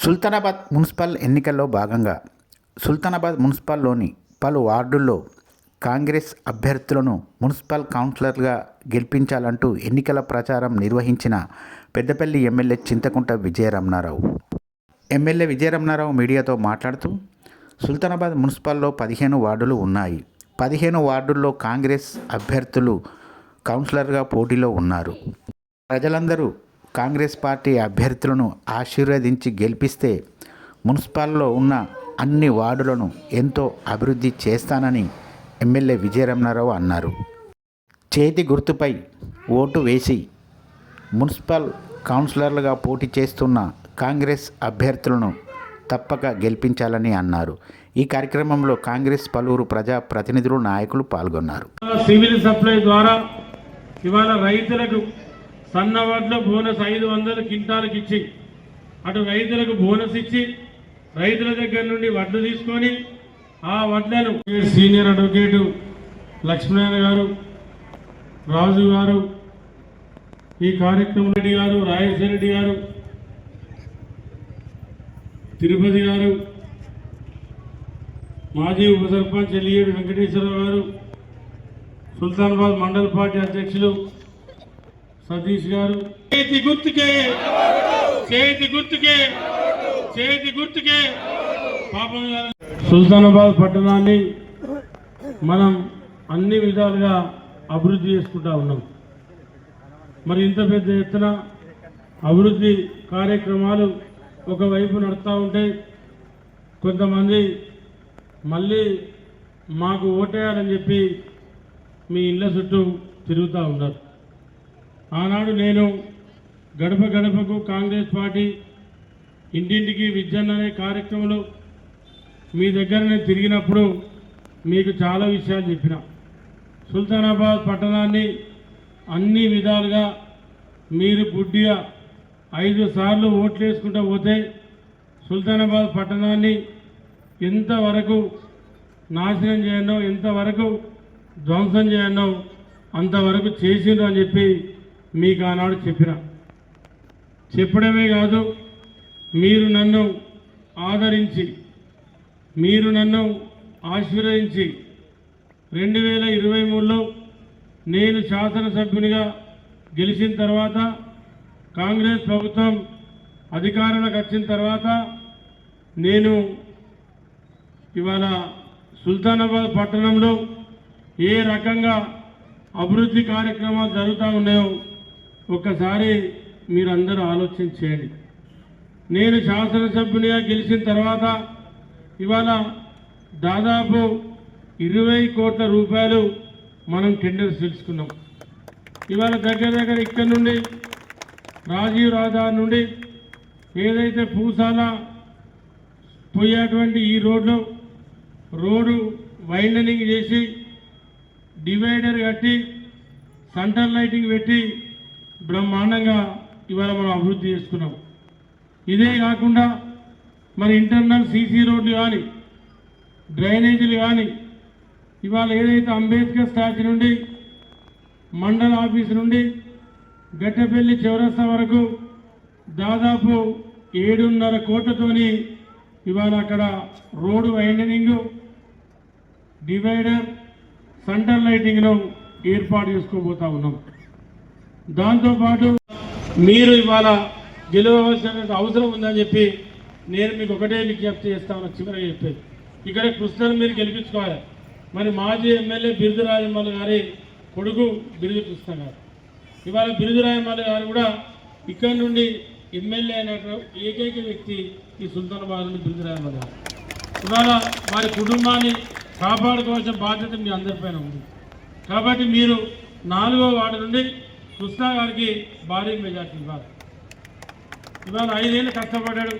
Sultanabad municipal ఎన్నికల్లో భాగంగా సుల్తానాబాద్ మున్సిపల్లోని పలు వార్డుల్లో కాంగ్రెస్ అభ్యర్థులను మున్సిపల్ కౌన్సిలర్గా గెలిపించాలంటూ ఎన్నికల ప్రచారం నిర్వహించిన పెద్దపల్లి ఎమ్మెల్యే చింతకుంట విజయరమణారావు. ఎమ్మెల్యే విజయరమణారావు మీడియాతో మాట్లాడుతూ సుల్తానాబాద్ మున్సిపల్లో పదిహేను వార్డులు ఉన్నాయి. పదిహేను వార్డుల్లో కాంగ్రెస్ అభ్యర్థులు కౌన్సిలర్గా పోటీలో ఉన్నారు. ప్రజలందరూ కాంగ్రెస్ పార్టీ అభ్యర్థులను ఆశీర్వదించి గెలిపిస్తే మున్సిపాల్లో ఉన్న అన్ని వార్డులను ఎంతో అభివృద్ధి చేస్తానని ఎమ్మెల్యే విజయరమణారావు అన్నారు. చేతి గుర్తుపై ఓటు వేసి మున్సిపల్ కౌన్సిలర్లుగా పోటీ చేస్తున్న కాంగ్రెస్ అభ్యర్థులను తప్పక గెలిపించాలని అన్నారు. ఈ కార్యక్రమంలో కాంగ్రెస్ పలువురు ప్రజా ప్రతినిధులు నాయకులు పాల్గొన్నారు. సివిల్ సప్లై ద్వారా ఇవాళ రైతులకు సన్నవడ్ల బోనస్ ఐదు వందల కింటాలకు ఇచ్చి అటు రైతులకు బోనస్ ఇచ్చి రైతుల దగ్గర నుండి వడ్లు తీసుకొని ఆ వడ్లను సీనియర్ అడ్వకేటు లక్ష్మీనారాయణ గారు రాజు గారు ఈ కార్యక్రమం రెడ్డి గారు రాజేశ్వర రెడ్డి గారు తిరుపతి గారు మాజీ ఉప సర్పంచ్ ఎలియేడు వెంకటేశ్వరరావు గారు సుల్తానాబాద్ మండల పార్టీ అధ్యక్షులు సతీష్ గారు. చేతి గుర్తుకే. చేతి గుర్తుకే. చేతి గుర్తుకే. పాపం గారు. సుల్తానాబాద్ పట్టణాన్ని మనం అన్ని విధాలుగా అభివృద్ధి చేసుకుంటా ఉన్నాం. మరి ఇంత పెద్ద ఎత్తున అభివృద్ధి కార్యక్రమాలు ఒకవైపు నడుస్తూ ఉంటే కొంతమంది మళ్ళీ మాకు ఓటేయాలని చెప్పి మీ ఇళ్ళ చుట్టూ తిరుగుతూ ఉన్నారు. ఆనాడు నేను గడప గడపకు కాంగ్రెస్ పార్టీ ఇంటింటికి విద్యన్న అనే కార్యక్రమంలో మీ దగ్గర నేను తిరిగినప్పుడు మీకు చాలా విషయాలు చెప్పిన. సుల్తానాబాద్ పట్టణాన్ని అన్ని విధాలుగా మీరు గుడ్డిగా ఐదు సార్లు ఓట్లు వేసుకుంటూ పోతే సుల్తానాబాద్ పట్టణాన్ని ఎంతవరకు నాశనం చేయనో ఎంతవరకు ధ్వంసం చేయనో అంతవరకు చేసిండ్రు అని చెప్పి మీకు ఆనాడు చెప్పిన. చెప్పడమే కాదు మీరు నన్ను ఆదరించి మీరు నన్ను ఆశీర్వదించి రెండు వేల ఇరవై మూడులో నేను శాసనసభ్యునిగా గెలిచిన తర్వాత కాంగ్రెస్ ప్రభుత్వం అధికారంలోకి వచ్చిన తర్వాత నేను ఇవాళ సుల్తానాబాద్ పట్టణంలో ఏ రకంగా అభివృద్ధి కార్యక్రమాలు జరుగుతూ ఉన్నాయో ఒక్కసారి మీరందరూ ఆలోచన చేయండి. నేను శాసనసభ్యునిగా గెలిచిన తర్వాత ఇవాళ దాదాపు ఇరవై కోట్ల రూపాయలు మనం టెండర్స్ తెలుసుకున్నాం ఇవాళ దగ్గర దగ్గర ఇక్కడ నుండి రాజీవ్ రహదారి నుండి ఏదైతే పూసాల పోయేటువంటి ఈ రోడ్లో రోడ్డు వైండనింగ్ చేసి డివైడర్ కట్టి సెంటర్ లైటింగ్ పెట్టి బ్రహ్మాండంగా ఇవాళ మనం అభివృద్ధి చేసుకున్నాం. ఇదే కాకుండా మరి ఇంటర్నల్ సీసీ రోడ్లు కానీ డ్రైనేజీలు కానీ ఇవాళ ఏదైతే అంబేద్కర్ స్టాచ్యూ నుండి మండల ఆఫీస్ నుండి గట్టపల్లి చౌరస్తా వరకు దాదాపు ఏడున్నర కోట్లతోని ఇవాళ అక్కడ రోడ్డు వైండనింగ్ డివైడర్ సెంటర్ లైటింగ్ను ఏర్పాటు చేసుకోబోతా ఉన్నాం. దాంతోపాటు మీరు ఇవాళ గెలవలసినటువంటి అవసరం ఉందని చెప్పి నేను మీకు ఒకటే విజ్ఞప్తి చేస్తాను చివరిగా చెప్పేది. ఇక్కడ కృష్ణను మీరు గెలిపించుకోవాలి. మరి మాజీ ఎమ్మెల్యే బిరుదు గారి కొడుకు బిరుదు కృష్ణ గారు. ఇవాళ బిరుదు గారు కూడా ఇక్కడ నుండి ఎమ్మెల్యే అయినటువంటి ఏకైక వ్యక్తి ఈ సుల్తానాబాద్ నుండి బిరుదు రాజమల్లి గారు. ఇవాళ వారి కుటుంబాన్ని కాపాడుకోవాల్సిన బాధ్యత మీ అందరిపైన ఉంది. కాబట్టి మీరు నాలుగో వార్డు నుండి కృష్ణ గారికి భారీ మెజార్టీ ఇవ్వాలి ఇవాళ ఐదేళ్ళు కష్టపడ్డాడు.